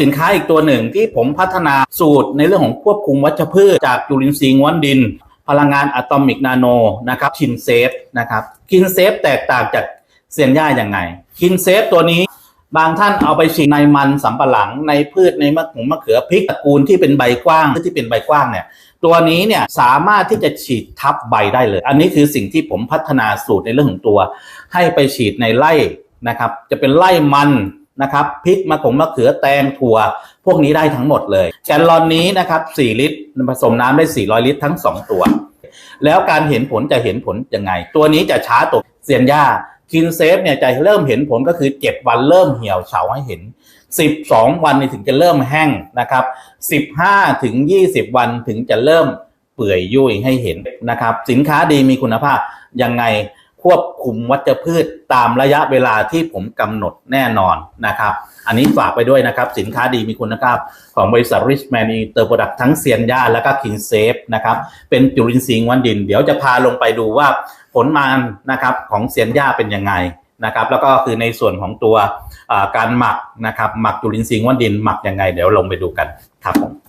สินค้าอีกตัวหนึ่งที่ผมพัฒนาสูตรในเรื่องของควบคุมวัชพืชจากจุลินทรีย์ง้วนดิน พลังงานอะตอมิกนาโนนะครับคินเซฟนะครับคินเซฟแตกต่างจากเซียนย่าอย่างไงคินเซฟตัวนี้บางท่านเอาไปฉีดในมันสำปะหลังในพืชในมะขุมมะเขือพริกตระกูลที่เป็นใบกว้างที่เป็นใบกว้างเนี่ยตัวนี้เนี่ยสามารถที่จะฉีดทับใบได้เลย อันนี้คือสิ่งที่ผมพัฒนาสูตรในเรื่องของตัว ให้ไปฉีดในไร่นะครับ จะเป็นไร่มัน นะครับพริกมะขงมะเขือแตงถั่ว พวกนี้ได้ทั้งหมดเลยแกลลอนนี้นะครับ 4 ลิตร ผสมน้ำได้ 400 ลิตรทั้ง 2 ตัว แล้วการเห็นผลจะเห็นผลยังไง ตัวนี้จะช้าตัวเซียนย่าคินเซฟเนี่ยจะเริ่มเห็นผลก็คือ 7 วันเริ่มเหี่ยวเฉาให้เห็น 12 วันถึงจะเริ่มแห้งนะครับ 15 ถึง 20 วันถึงจะเริ่มเปื่อยยุ่ยให้เห็นนะครับ สินค้าดีมีคุณภาพยังไง ควบคุมวัชพืชตามระยะเวลาที่ผมกำหนดแน่นอนนะครับ อันนี้ฝากไปด้วยนะครับ สินค้าดีมีคุณภาพของบริษัท Richman Inter Product ทั้งเซียนย่าและก็ King Safe นะครับ เป็นจุลินทรีย์ง้วนดิน เดี๋ยวจะพาลงไปดูว่าผลมันนะครับของเซียนย่าเป็นยังไงนะครับแล้วก็คือในส่วนของตัวการหมักนะครับหมักจุลินทรีย์ง้วนดินหมักยังไง เดี๋ยวลงไปดูกันครับผม